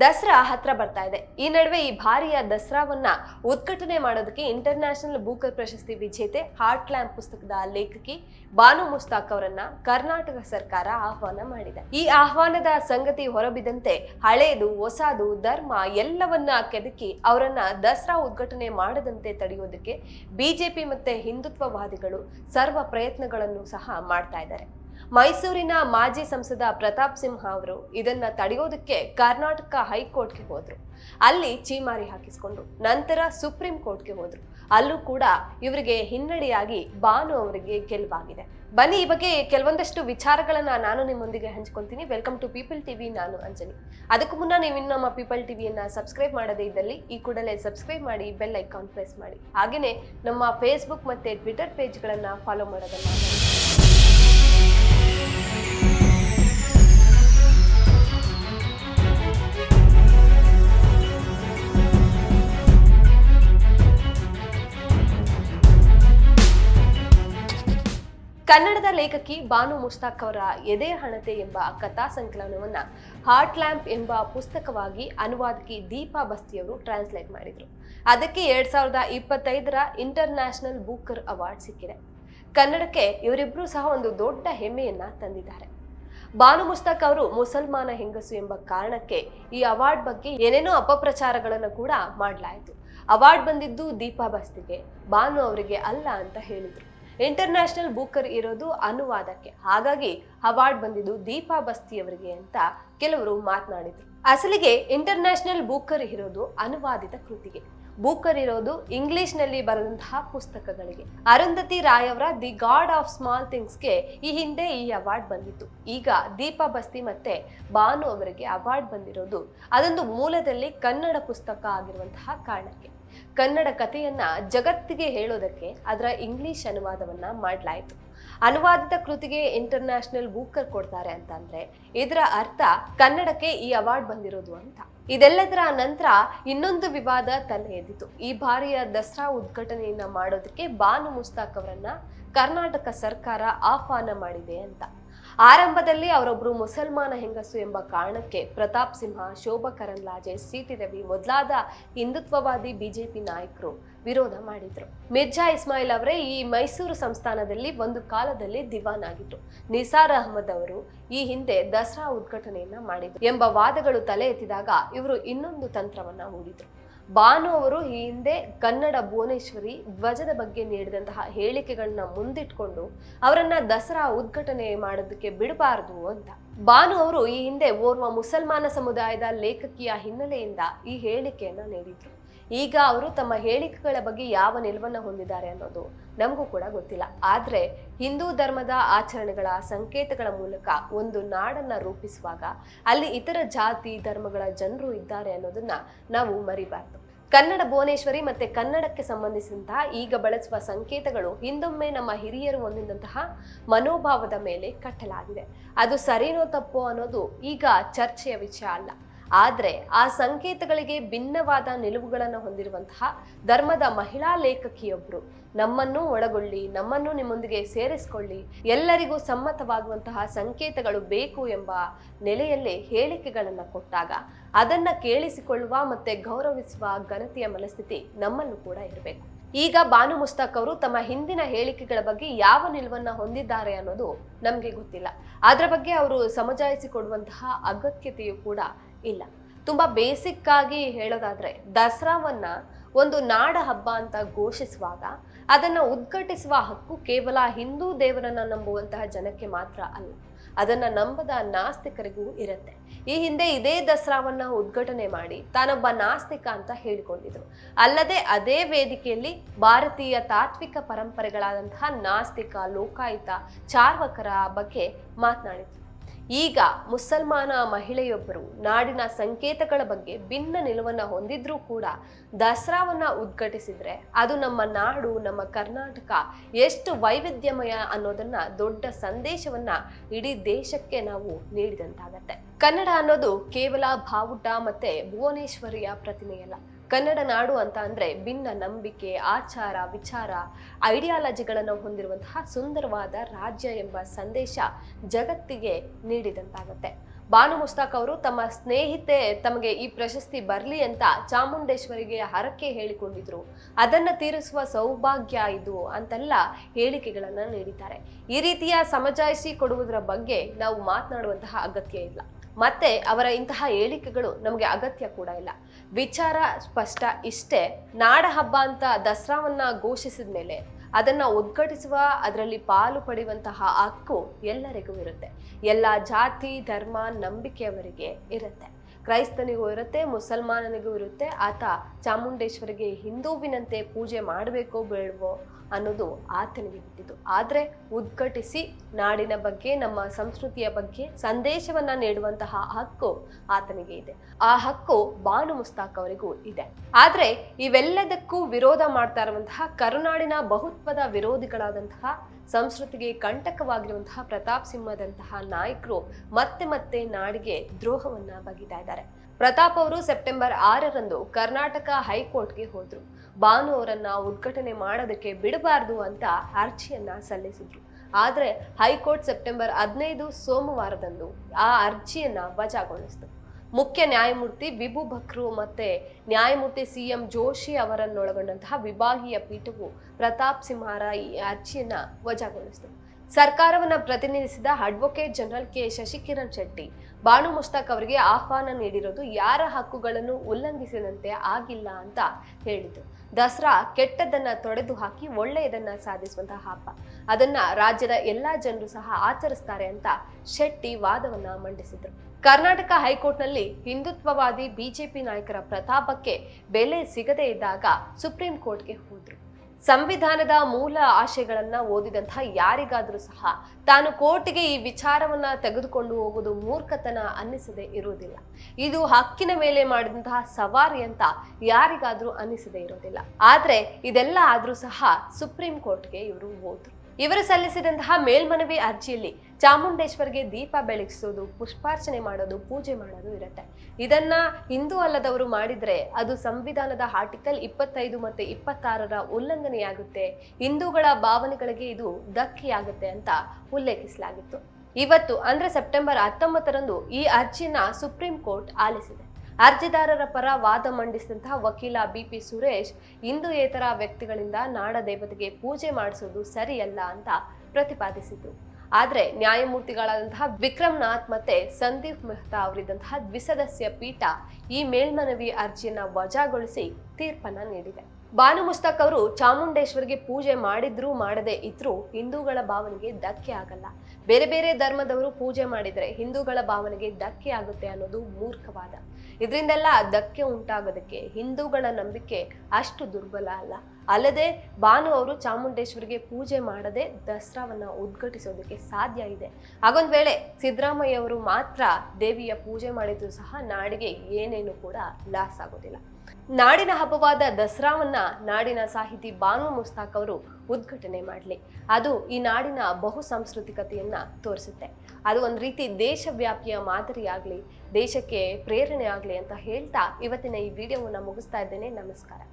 ದಸರಾ ಹತ್ರ ಬರ್ತಾ ಇದೆ. ಈ ನಡುವೆ ಈ ಭಾರಿಯ ದಸರಾವನ್ನ ಉದ್ಘಾಟನೆ ಮಾಡೋದಕ್ಕೆ ಇಂಟರ್ ನ್ಯಾಷನಲ್ ಬೂಕರ್ ಪ್ರಶಸ್ತಿ ವಿಜೇತೆ ಹಾರ್ಟ್ ಲ್ಯಾಂಪ್ ಪುಸ್ತಕದ ಲೇಖಕಿ ಬಾನು ಮುಸ್ತಾಕ್ ಅವರನ್ನ ಕರ್ನಾಟಕ ಸರ್ಕಾರ ಆಹ್ವಾನ ಮಾಡಿದೆ. ಈ ಆಹ್ವಾನದ ಸಂಗತಿ ಹೊರಬಿದ್ದಂತೆ ಹಳೇದು, ಹೊಸದು, ಧರ್ಮ ಎಲ್ಲವನ್ನ ಕೆದಕಿ ಅವರನ್ನ ದಸರಾ ಉದ್ಘಾಟನೆ ಮಾಡದಂತೆ ತಡೆಯೋದಕ್ಕೆ ಬಿಜೆಪಿ ಮತ್ತೆ ಹಿಂದುತ್ವವಾದಿಗಳು ಸರ್ವ ಪ್ರಯತ್ನಗಳನ್ನು ಸಹ ಮಾಡ್ತಾ ಇದ್ದಾರೆ. ಮೈಸೂರಿನ ಮಾಜಿ ಸಂಸದ ಪ್ರತಾಪ್ ಸಿಂಹ ಅವರು ಇದನ್ನ ತಡೆಯೋದಕ್ಕೆ ಕರ್ನಾಟಕ ಹೈಕೋರ್ಟ್ಗೆ ಹೋದ್ರು. ಅಲ್ಲಿ ಚೀಮಾರಿ ಹಾಕಿಸ್ಕೊಂಡ್ರು ನಂತರ ಸುಪ್ರೀಂ ಕೋರ್ಟ್ಗೆ ಹೋದ್ರು. ಅಲ್ಲೂ ಕೂಡ ಇವರಿಗೆ ಹಿನ್ನಡೆಯಾಗಿ ಬಾನು ಅವರಿಗೆ ಗೆಲುವಾಗಿದೆ. ಬನ್ನಿ, ಈ ಬಗ್ಗೆ ಕೆಲವೊಂದಷ್ಟು ವಿಚಾರಗಳನ್ನ ನಾನು ನಿಮ್ಮೊಂದಿಗೆ ಹಂಚ್ಕೊಂತೀನಿ. ವೆಲ್ಕಮ್ ಟು ಪೀಪಲ್ ಟಿವಿ, ನಾನು ಅಂಜಲಿ. ಅದಕ್ಕೂ ಮುನ್ನ ನೀವು ನಮ್ಮ ಪೀಪಲ್ ಟಿವಿಯನ್ನ ಸಬ್ಸ್ಕ್ರೈಬ್ ಮಾಡದೇ ಇದ್ದಲ್ಲಿ ಈ ಕೂಡಲೇ ಸಬ್ಸ್ಕ್ರೈಬ್ ಮಾಡಿ, ಬೆಲ್ ಐಕಾನ್ ಪ್ರೆಸ್ ಮಾಡಿ. ಹಾಗೆಯೇ ನಮ್ಮ ಫೇಸ್ಬುಕ್ ಮತ್ತೆ ಟ್ವಿಟರ್ ಪೇಜ್ಗಳನ್ನ ಫಾಲೋ ಮಾಡೋದನ್ನ. ಕನ್ನಡದ ಲೇಖಕಿ ಬಾನು ಮುಸ್ತಾಕ್ ಅವರ ಎದೆ ಹಣತೆ ಎಂಬ ಕಥಾ ಸಂಕಲನವನ್ನ ಹಾರ್ಟ್ ಲ್ಯಾಂಪ್ ಎಂಬ ಪುಸ್ತಕವಾಗಿ ಅನುವಾದಕಿ ದೀಪಾ ಬಸ್ತಿಯವರು ಟ್ರಾನ್ಸ್ಲೇಟ್ ಮಾಡಿದರು. ಅದಕ್ಕೆ ಎರಡ್ ಸಾವಿರದ ಇಪ್ಪತ್ತೈದರ ಇಂಟರ್ನ್ಯಾಷನಲ್ ಬೂಕರ್ ಅವಾರ್ಡ್ ಸಿಕ್ಕಿದೆ. ಕನ್ನಡಕ್ಕೆ ಇವರಿಬ್ರು ಸಹ ಒಂದು ದೊಡ್ಡ ಹೆಮ್ಮೆಯನ್ನ ತಂದಿದ್ದಾರೆ. ಬಾನು ಮುಸ್ತಾಕ್ ಅವರು ಮುಸಲ್ಮಾನ ಹೆಂಗಸು ಎಂಬ ಕಾರಣಕ್ಕೆ ಈ ಅವಾರ್ಡ್ ಬಗ್ಗೆ ಏನೇನೋ ಅಪಪ್ರಚಾರಗಳನ್ನು ಕೂಡ ಮಾಡಲಾಯಿತು. ಅವಾರ್ಡ್ ಬಂದಿದ್ದು ದೀಪಾ ಬಸ್ತಿಗೆ, ಬಾನು ಅವರಿಗೆ ಅಲ್ಲ ಅಂತ ಹೇಳಿದ್ರು. ಇಂಟರ್ನ್ಯಾಷನಲ್ ಬುಕರ್ ಇರೋದು ಅನುವಾದಕ್ಕೆ. ಹಾಗಾಗಿ ಅವಾರ್ಡ್ ಬಂದಿದ್ದು ದೀಪಾ ಬಸ್ತಿ ಅವರಿಗೆ ಅಂತ ಕೆಲವರು ಮಾತನಾಡಿದ್ರು. ಅಸಲಿಗೆ ಇಂಟರ್ನ್ಯಾಷನಲ್ ಬುಕರ್ ಇರೋದು ಅನುವಾದಿತ ಕೃತಿಗೆ. ಬೂಕರ್ ಇರೋದು ಇಂಗ್ಲಿಷ್ನಲ್ಲಿ ಬರೆದಂತಹ ಪುಸ್ತಕಗಳಿಗೆ. ಅರುಂಧತಿ ರಾಯ್ ಅವರ ದಿ ಗಾಡ್ ಆಫ್ ಸ್ಮಾಲ್ ಥಿಂಗ್ಸ್ಗೆ ಈ ಹಿಂದೆ ಈ ಅವಾರ್ಡ್ ಬಂದಿತ್ತು. ಈಗ ದೀಪಾ ಬಸ್ತಿ ಮತ್ತೆ ಬಾನು ಅವರಿಗೆ ಅವಾರ್ಡ್ ಬಂದಿರೋದು. ಅದೊಂದು ಮೂಲದಲ್ಲಿ ಕನ್ನಡ ಪುಸ್ತಕ ಆಗಿರುವಂತಹ ಕಾರಣಕ್ಕೆ. ಕನ್ನಡ ಕಥೆಯನ್ನ ಜಗತ್ತಿಗೆ ಹೇಳೋದಕ್ಕೆ ಅದರ ಇಂಗ್ಲಿಷ್ ಅನುವಾದವನ್ನ ಮಾಡಲಾಯಿತು. ಅನುವಾದಿತ ಕೃತಿಗೆ ಇಂಟರ್ನ್ಯಾಷನಲ್ ಬೂಕರ್ ಕೊಡ್ತಾರೆ ಅಂತ ಅಂದ್ರೆ ಇದರ ಅರ್ಥ ಕನ್ನಡಕ್ಕೆ ಈ ಅವಾರ್ಡ್ ಬಂದಿರೋದು ಅಂತ. ಇದೆಲ್ಲದರ ನಂತರ ಇನ್ನೊಂದು ವಿವಾದ ತಲೆ ಎದ್ದಿತು. ಈ ಬಾರಿಯ ದಸರಾ ಉದ್ಘಾಟನೆಯನ್ನ ಮಾಡೋದಕ್ಕೆ ಬಾನು ಮುಸ್ತಾಕ್ ಅವರನ್ನ ಕರ್ನಾಟಕ ಸರ್ಕಾರ ಆಹ್ವಾನ ಮಾಡಿದೆ ಅಂತ. ಆರಂಭದಲ್ಲಿ ಅವರೊಬ್ರು ಮುಸಲ್ಮಾನ ಹೆಂಗಸು ಎಂಬ ಕಾರಣಕ್ಕೆ ಪ್ರತಾಪ್ ಸಿಂಹ, ಶೋಭಾ ಕರಂದ್ಲಾಜೆ ಸಿಟಿ ರವಿ ಮೊದಲಾದ ಹಿಂದುತ್ವವಾದಿ ಬಿಜೆಪಿ ನಾಯಕರು ವಿರೋಧ ಮಾಡಿದ್ರು. ಮಿರ್ಜಾ ಇಸ್ಮಾಯಿಲ್ ಅವರೇ ಈ ಮೈಸೂರು ಸಂಸ್ಥಾನದಲ್ಲಿ ಒಂದು ಕಾಲದಲ್ಲಿ ದಿವಾನ್ ಆಗಿದ್ರು ನಿಸಾರ್ ಅಹಮದ್ ಅವರು ಈ ಹಿಂದೆ ದಸರಾ ಉದ್ಘಾಟನೆಯನ್ನ ಮಾಡಿದ್ರು ಎಂಬ ವಾದಗಳು ತಲೆ ಎತ್ತಿದಾಗ ಇವರು ಇನ್ನೊಂದು ತಂತ್ರವನ್ನ ಹೂಡಿದ್ರು. ಬಾನು ಅವರು ಈ ಹಿಂದೆ ಕನ್ನಡ ಭುವನೇಶ್ವರಿ ಧ್ವಜದ ಬಗ್ಗೆ ನೀಡಿದಂತಹ ಹೇಳಿಕೆಗಳನ್ನ ಮುಂದಿಟ್ಕೊಂಡು ಅವರನ್ನ ದಸರಾ ಉದ್ಘಾಟನೆ ಮಾಡೋದಕ್ಕೆ ಬಿಡಬಾರದು ಅಂತ. ಬಾನು ಅವರು ಈ ಹಿಂದೆ ಓರ್ವ ಮುಸಲ್ಮಾನ ಸಮುದಾಯದ ಲೇಖಕಿಯ ಹಿನ್ನೆಲೆಯಿಂದ ಈ ಹೇಳಿಕೆಯನ್ನ ನೀಡಿದ್ರು. ಈಗ ಅವರು ತಮ್ಮ ಹೇಳಿಕೆಗಳ ಬಗ್ಗೆ ಯಾವ ನಿಲುವನ್ನು ಹೊಂದಿದ್ದಾರೆ ಅನ್ನೋದು ನಮಗೂ ಕೂಡ ಗೊತ್ತಿಲ್ಲ. ಆದರೆ ಹಿಂದೂ ಧರ್ಮದ ಆಚರಣೆಗಳ ಸಂಕೇತಗಳ ಮೂಲಕ ಒಂದು ನಾಡನ್ನ ರೂಪಿಸುವಾಗ ಅಲ್ಲಿ ಇತರ ಜಾತಿ, ಧರ್ಮಗಳ ಜನರು ಇದ್ದಾರೆ ಅನ್ನೋದನ್ನ ನಾವು ಮರಿಬಾರ್ದು. ಕನ್ನಡ ಭುವನೇಶ್ವರಿ ಮತ್ತೆ ಕನ್ನಡಕ್ಕೆ ಸಂಬಂಧಿಸಿದಂತಹ ಈಗ ಬಳಸುವ ಸಂಕೇತಗಳು ಹಿಂದೊಮ್ಮೆ ನಮ್ಮ ಹಿರಿಯರು ಹೊಂದಿದಂತಹ ಮನೋಭಾವದ ಮೇಲೆ ಕಟ್ಟಲಾಗಿದೆ. ಅದು ಸರಿನೋ ತಪ್ಪೋ ಅನ್ನೋದು ಈಗ ಚರ್ಚೆಯ ವಿಷಯ ಅಲ್ಲ. ಆದ್ರೆ ಆ ಸಂಕೇತಗಳಿಗೆ ಭಿನ್ನವಾದ ನಿಲುವುಗಳನ್ನು ಹೊಂದಿರುವಂತಹ ಧರ್ಮದ ಮಹಿಳಾ ಲೇಖಕಿಯೊಬ್ರು ನಮ್ಮನ್ನು ಒಳಗೊಳ್ಳಿ, ನಮ್ಮನ್ನು ನಿಮ್ಮೊಂದಿಗೆ ಸೇರಿಸಿಕೊಳ್ಳಿ, ಎಲ್ಲರಿಗೂ ಸಮ್ಮತವಾಗುವಂತಹ ಸಂಕೇತಗಳು ಬೇಕು ಎಂಬ ನೆಲೆಯಲ್ಲಿ ಹೇಳಿಕೆಗಳನ್ನು ಕೊಟ್ಟಾಗ ಅದನ್ನ ಕೇಳಿಸಿಕೊಳ್ಳುವ ಮತ್ತೆ ಗೌರವಿಸುವ ಘನತೆಯ ಮನಸ್ಥಿತಿ ನಮ್ಮಲ್ಲೂ ಕೂಡ ಇರಬೇಕು. ಈಗ ಬಾನು ಮುಸ್ತಾಕ್ ಅವರು ತಮ್ಮ ಹಿಂದಿನ ಹೇಳಿಕೆಗಳ ಬಗ್ಗೆ ಯಾವ ನಿಲುವನ್ನ ಹೊಂದಿದ್ದಾರೆ ಅನ್ನೋದು ನಮಗೆ ಗೊತ್ತಿಲ್ಲ. ಅದರ ಬಗ್ಗೆ ಅವರು ಸಮಜಾಯಿಸಿಕೊಡುವಂತಹ ಅಗತ್ಯತೆಯು ಕೂಡ ಇಲ್ಲ. ತುಂಬ ಬೇಸಿಕ್ ಆಗಿ ಹೇಳೋದಾದ್ರೆ ದಸರಾವನ್ನ ಒಂದು ನಾಡ ಹಬ್ಬ ಅಂತ ಘೋಷಿಸುವಾಗ ಅದನ್ನ ಉದ್ಘಾಟಿಸುವ ಹಕ್ಕು ಕೇವಲ ಹಿಂದೂ ದೇವರನ್ನ ನಂಬುವಂತಹ ಜನಕ್ಕೆ ಮಾತ್ರ ಅಲ್ಲ, ಅದನ್ನ ನಂಬದ ನಾಸ್ತಿಕರಿಗೂ ಇರುತ್ತೆ. ಈ ಹಿಂದೆ ಇದೇ ದಸರಾವನ್ನ ಉದ್ಘಾಟನೆ ಮಾಡಿ ತಾನೊಬ್ಬ ನಾಸ್ತಿಕ ಅಂತ ಹೇಳಿಕೊಂಡಿದ್ರು. ಅಲ್ಲದೆ ಅದೇ ವೇದಿಕೆಯಲ್ಲಿ ಭಾರತೀಯ ತಾತ್ವಿಕ ಪರಂಪರೆಗಳಾದಂತಹ ನಾಸ್ತಿಕ, ಲೋಕಾಯುತ, ಚಾರ್ವಕರ ಬಗ್ಗೆ ಮಾತನಾಡಿದ್ರು. ಈಗ ಮುಸಲ್ಮಾನ ಮಹಿಳೆಯೊಬ್ಬರು ನಾಡಿನ ಸಂಕೇತಗಳ ಬಗ್ಗೆ ಭಿನ್ನ ನಿಲುವನ್ನ ಹೊಂದಿದ್ರೂ ಕೂಡ ದಸರಾವನ್ನ ಉದ್ಘಾಟಿಸಿದ್ರೆ ಅದು ನಮ್ಮ ನಾಡು, ನಮ್ಮ ಕರ್ನಾಟಕ ಎಷ್ಟು ವೈವಿಧ್ಯಮಯ ಅನ್ನೋದನ್ನ ದೊಡ್ಡ ಸಂದೇಶವನ್ನ ಇಡೀ ದೇಶಕ್ಕೆ ನಾವು ನೀಡಿದಂತಾಗತ್ತೆ. ಕನ್ನಡ ಅನ್ನೋದು ಕೇವಲ ಬಾವುಟ ಮತ್ತೆ ಭುವನೇಶ್ವರಿಯ ಪ್ರತಿಮೆಯಲ್ಲ. ಕನ್ನಡ ನಾಡು ಅಂತ ಅಂದರೆ ಭಿನ್ನ ನಂಬಿಕೆ, ಆಚಾರ, ವಿಚಾರ, ಐಡಿಯಾಲಜಿಗಳನ್ನು ಹೊಂದಿರುವಂತಹ ಸುಂದರವಾದ ರಾಜ್ಯ ಎಂಬ ಸಂದೇಶ ಜಗತ್ತಿಗೆ ನೀಡಿದಂತಾಗುತ್ತೆ. ಬಾನು ಮುಸ್ತಾಕ್ ಅವರು ತಮ್ಮ ಸ್ನೇಹಿತೆ, ತಮಗೆ ಈ ಪ್ರಶಸ್ತಿ ಬರಲಿ ಅಂತ ಚಾಮುಂಡೇಶ್ವರಿಗೆ ಹರಕೆ ಹೇಳಿಕೊಂಡಿದ್ರು. ಅದನ್ನ ತೀರಿಸುವ ಸೌಭಾಗ್ಯ ಇದು ಅಂತೆಲ್ಲ ಹೇಳಿಕೆಗಳನ್ನು ನೀಡಿದ್ದಾರೆ. ಈ ರೀತಿಯ ಸಮಜಾಯಿಸಿ ಕೊಡುವುದರ ಬಗ್ಗೆ ನಾವು ಮಾತನಾಡುವಂತಹ ಅಗತ್ಯ ಇಲ್ಲ. ಮತ್ತೆ ಅವರ ಇಂತಹ ಹೇಳಿಕೆಗಳು ನಮಗೆ ಅಗತ್ಯ ಕೂಡ ಇಲ್ಲ. ವಿಚಾರ ಸ್ಪಷ್ಟ ಇಷ್ಟೇ. ನಾಡ ಹಬ್ಬ ಅಂತ ದಸರಾವನ್ನ ಘೋಷಿಸಿದ ಮೇಲೆ ಅದನ್ನ ಉದ್ಘಾಟಿಸುವ ಅದರಲ್ಲಿ ಪಾಲು ಪಡೆಯುವಂತಹ ಹಕ್ಕು ಎಲ್ಲರಿಗೂ ಇರುತ್ತೆ. ಎಲ್ಲ ಜಾತಿ, ಧರ್ಮ, ನಂಬಿಕೆಯವರಿಗೆ ಇರುತ್ತೆ. ಕ್ರೈಸ್ತನಿಗೂ ಇರುತ್ತೆ, ಮುಸಲ್ಮಾನನಿಗೂ ಇರುತ್ತೆ. ಆತ ಚಾಮುಂಡೇಶ್ವರಿಗೆ ಹಿಂದೂವಿನಂತೆ ಪೂಜೆ ಮಾಡಬೇಕೋ ಬೇಡವೋ ಅನ್ನೋದು ಆತನಿಗೆ ಬಿಟ್ಟಿತು ಆದರೆ ಉದ್ಘಟಿಸಿ ನಾಡಿನ ಬಗ್ಗೆ, ನಮ್ಮ ಸಂಸ್ಕೃತಿಯ ಬಗ್ಗೆ ಸಂದೇಶವನ್ನ ನೀಡುವಂತಹ ಹಕ್ಕು ಆತನಿಗೆ ಇದೆ. ಆ ಹಕ್ಕು ಬಾನು ಮುಸ್ತಾಕ್ ಅವರಿಗೂ ಇದೆ. ಆದರೆ ಇವೆಲ್ಲದಕ್ಕೂ ವಿರೋಧ ಮಾಡ್ತಾ ಇರುವಂತಹ ಕರುನಾಡಿನ ಬಹುತ್ವದ ವಿರೋಧಿಗಳಾದಂತಹ ಸಂಸ್ಕೃತಿಗೆ ಕಂಟಕವಾಗಿರುವಂತಹ ಪ್ರತಾಪ್ ಸಿಂಹದಂತಹ ನಾಯಕರು ಮತ್ತೆ ಮತ್ತೆ ನಾಡಿಗೆ ದ್ರೋಹವನ್ನ ಬಗಿತಾ ಇದ್ದಾರೆ ಪ್ರತಾಪ್ ಅವರು ಸೆಪ್ಟೆಂಬರ್ ಆರರಂದು ಕರ್ನಾಟಕ ಹೈಕೋರ್ಟ್ಗೆ ಹೋದ್ರು. ಬಾನು ಅವರನ್ನ ಉದ್ಘಾಟನೆ ಮಾಡೋದಕ್ಕೆ ಬಿಡಬಾರ್ದು ಅಂತ ಅರ್ಜಿಯನ್ನ ಸಲ್ಲಿಸಿದ್ರು. ಆದರೆ ಹೈಕೋರ್ಟ್ ಸೆಪ್ಟೆಂಬರ್ ಹದಿನೈದು ಸೋಮವಾರದಂದು ಆ ಅರ್ಜಿಯನ್ನ ವಜಾಗೊಳಿಸಿತು. ಮುಖ್ಯ ನ್ಯಾಯಮೂರ್ತಿ ವಿಭು ಬಕ್ರು ಮತ್ತೆ ನ್ಯಾಯಮೂರ್ತಿ ಸಿ ಎಂ ಜೋಶಿ ಅವರನ್ನೊಳಗೊಂಡಂತಹ ವಿಭಾಗೀಯ ಪೀಠವು ಪ್ರತಾಪ್ ಸಿಂಹಾರ ಈ ಅರ್ಜಿಯನ್ನ ವಜಾಗೊಳಿಸಿತು. ಸರ್ಕಾರವನ್ನ ಪ್ರತಿನಿಧಿಸಿದ advocate general K Shashikiran Shetty, Banu Mushtaq ಅವರಿಗೆ ಆಹ್ವಾನ ನೀಡಿರೋದು ಯಾರ ಹಕ್ಕುಗಳನ್ನು ಉಲ್ಲಂಘಿಸಿದಂತೆ ಆಗಿಲ್ಲ ಅಂತ ಹೇಳಿದರು ದಸರಾ ಕೆಟ್ಟದನ್ನ ತೊಡೆದು ಹಾಕಿ ಒಳ್ಳೆಯದನ್ನ ಸಾಧಿಸುವಂತಹ ಹಬ್ಬ. ಅದನ್ನ ರಾಜ್ಯದ ಎಲ್ಲಾ ಜನರು ಸಹ ಆಚರಿಸ್ತಾರೆ ಅಂತ ಶೆಟ್ಟಿ ವಾದವನ್ನ ಮಂಡಿಸಿದ್ರು. ಕರ್ನಾಟಕ ಹೈಕೋರ್ಟ್ನಲ್ಲಿ ಹಿಂದುತ್ವವಾದಿ ಬಿಜೆಪಿ ನಾಯಕರ ಪ್ರತಾಪಕ್ಕೆ ಬೆಲೆ ಸಿಗದೇ ಇದ್ದಾಗ ಸುಪ್ರೀಂ ಕೋರ್ಟ್ಗೆ ಹೋದ್ರು. ಸಂವಿಧಾನದ ಮೂಲ ಆಶಯಗಳನ್ನ ಓದಿದಂತಹ ಯಾರಿಗಾದ್ರೂ ಸಹ ತಾನು ಕೋರ್ಟಿಗೆ ಈ ವಿಚಾರವನ್ನ ತೆಗೆದುಕೊಂಡು ಹೋಗುವುದು ಮೂರ್ಖತನ ಅನ್ನಿಸದೆ ಇರುವುದಿಲ್ಲ ಇದು ಹಕ್ಕಿನ ಮೇಲೆ ಮಾಡಿದಂತಹ ಸವಾರಿ ಅಂತ ಯಾರಿಗಾದ್ರೂ ಅನ್ನಿಸದೆ ಇರೋದಿಲ್ಲ. ಆದ್ರೆ ಇದೆಲ್ಲ ಆದ್ರೂ ಸಹ ಸುಪ್ರೀಂ ಕೋರ್ಟ್ಗೆ ಇವರು ಹೋದ್ರು. ಇವರು ಸಲ್ಲಿಸಿದಂತಹ ಮೇಲ್ಮನವಿ ಅರ್ಜಿಯಲ್ಲಿ ಚಾಮುಂಡೇಶ್ವರಿಗೆ ದೀಪ ಬೆಳಗಿಸೋದು, ಪುಷ್ಪಾರ್ಚನೆ ಮಾಡೋದು, ಪೂಜೆ ಮಾಡೋದು ಇರುತ್ತೆ. ಇದನ್ನ ಹಿಂದೂ ಅಲ್ಲದವರು ಮಾಡಿದ್ರೆ ಅದು ಸಂವಿಧಾನದ ಆರ್ಟಿಕಲ್ ಇಪ್ಪತ್ತೈದು ಮತ್ತೆ ಇಪ್ಪತ್ತಾರರ ಉಲ್ಲಂಘನೆಯಾಗುತ್ತೆ. ಹಿಂದೂಗಳ ಭಾವನೆಗಳಿಗೆ ಇದು ಧಕ್ಕೆಯಾಗುತ್ತೆ ಅಂತ ಉಲ್ಲೇಖಿಸಲಾಗಿತ್ತು. ಇವತ್ತು ಅಂದ್ರೆ ಸೆಪ್ಟೆಂಬರ್ ಹತ್ತೊಂಬತ್ತರಂದು ಈ ಅರ್ಜಿನ ಸುಪ್ರೀಂ ಕೋರ್ಟ್ ಆಲಿಸಿದೆ. ಅರ್ಜಿದಾರರ ಪರ ವಾದ ಮಂಡಿಸಿದಂತಹ ವಕೀಲ ಬಿಪಿ ಸುರೇಶ್ ಹಿಂದೂಯೇತರ ವ್ಯಕ್ತಿಗಳಿಂದ ನಾಡ ದೇವತೆಗೆ ಪೂಜೆ ಮಾಡಿಸೋದು ಸರಿಯಲ್ಲ ಅಂತ ಪ್ರತಿಪಾದಿಸಿತು ಆದರೆ ನ್ಯಾಯಮೂರ್ತಿಗಳಾದಂತಹ ವಿಕ್ರಮ್ ನಾಥ್ ಮತ್ತೆ ಸಂದೀಪ್ ಮೆಹ್ತಾ ಅವರಿದ್ದಂತಹ ದ್ವಿಸದಸ್ಯ ಪೀಠ ಈ ಮೇಲ್ಮನವಿ ಅರ್ಜಿಯನ್ನ ವಜಾಗೊಳಿಸಿ ತೀರ್ಪನ್ನ ನೀಡಿದೆ. ಬಾನು ಮುಸ್ತಾಕ್ ಅವರು ಚಾಮುಂಡೇಶ್ವರಿಗೆ ಪೂಜೆ ಮಾಡಿದ್ರು ಮಾಡದೆ ಇದ್ರೂ ಹಿಂದೂಗಳ ಭಾವನೆಗೆ ಧಕ್ಕೆ ಆಗಲ್ಲ. ಬೇರೆ ಬೇರೆ ಧರ್ಮದವರು ಪೂಜೆ ಮಾಡಿದ್ರೆ ಹಿಂದೂಗಳ ಭಾವನೆಗೆ ಧಕ್ಕೆ ಆಗುತ್ತೆ ಅನ್ನೋದು ಮೂರ್ಖವಾದ. ಇದರಿಂದೆಲ್ಲ ಧಕ್ಕೆ ಉಂಟಾಗೋದಕ್ಕೆ ಹಿಂದೂಗಳ ನಂಬಿಕೆ ಅಷ್ಟು ದುರ್ಬಲ ಅಲ್ಲ. ಅಲ್ಲದೆ ಬಾನು ಅವರು ಚಾಮುಂಡೇಶ್ವರಿಗೆ ಪೂಜೆ ಮಾಡದೆ ದಸರಾವನ್ನ ಉದ್ಘಾಟಿಸೋದಕ್ಕೆ ಸಾಧ್ಯ ಇದೆ. ಹಾಗೊಂದ್ ವೇಳೆ ಸಿದ್ದರಾಮಯ್ಯ ಅವರು ಮಾತ್ರ ದೇವಿಯ ಪೂಜೆ ಮಾಡಿದ್ರು ಸಹ ನಾಡಿಗೆ ಏನೇನು ಕೂಡ ಲಾಸ್ ಆಗೋದಿಲ್ಲ. ನಾಡಿನ ಹಬ್ಬವಾದ ದಸರಾವನ್ನ ನಾಡಿನ ಸಾಹಿತಿ ಬಾನು ಮುಸ್ತಾಕ್ ಅವರು ಉದ್ಘಾಟನೆ ಮಾಡಲಿ. ಅದು ಈ ನಾಡಿನ ಬಹು ಸಾಂಸ್ಕೃತಿಕತೆಯನ್ನ ತೋರಿಸುತ್ತೆ. ಅದು ಒಂದು ರೀತಿ ದೇಶವ್ಯಾಪಿಯ ಮಾದರಿಯಾಗಲಿ ದೇಶಕ್ಕೆ ಪ್ರೇರಣೆ ಆಗಲಿ ಅಂತ ಹೇಳ್ತಾ ಇವತ್ತಿನ ಈ ವಿಡಿಯೋವನ್ನು ಮುಗಿಸ್ತಾ ಇದ್ದೇನೆ. ನಮಸ್ಕಾರ.